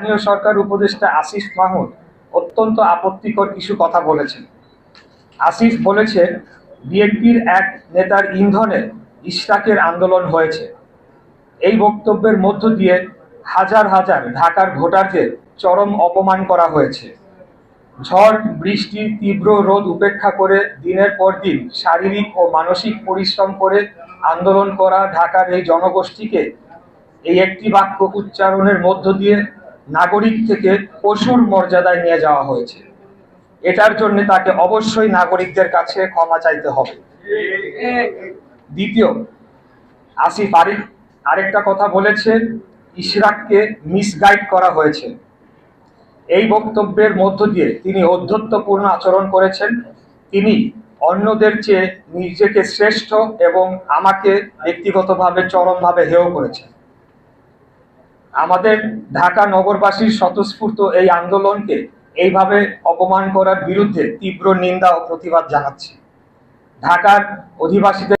স্থানীয় সরকার উপদেষ্টা আসিফ মাহমুদ অত্যন্ত আপত্তিকর কিছু কথা বলেছেন। আসিফ বলেছে বিএনপির এক নেতার ইন্ধনে ইশরাকের আন্দোলন হয়েছে। এই বক্তব্যের মধ্য দিয়ে হাজার হাজার ঢাকার ভোটারদের চরম অপমান করা হয়েছে। ঝড়, বৃষ্টি, তীব্র রোদ উপেক্ষা করে দিনের পর দিন শারীরিক ও মানসিক পরিশ্রম করে আন্দোলন করা ঢাকার এই জনগোষ্ঠীকে এই একটি বাক্য উচ্চারণের মধ্য দিয়ে নাগরিক থেকে পশুর মর্যাদায় নিয়ে যাওয়া হয়েছে। এটার জন্য তাকে অবশ্যই নাগরিকদের কাছে ক্ষমা চাইতে হবে। দ্বিতীয়, আসিফ আরেক আরেকটা কথা বলেছে ইশরাককে মিসগাইড করা হয়েছে। এই বক্তব্যের মধ্য দিয়ে তিনি অধ্যত্বপূর্ণ আচরণ করেছেন। তিনি অন্যদের চেয়ে নিজেকে শ্রেষ্ঠ এবং আমাকে ব্যক্তিগতভাবে চরমভাবে হেয় করেছেন। আমাদের ঢাকা নগরবাসীর স্বতঃস্ফূর্ত এই আন্দোলনকে এইভাবে অপমান করার বিরুদ্ধে তীব্র নিন্দা ও প্রতিবাদ জানাচ্ছি। ঢাকার অধিবাসীদের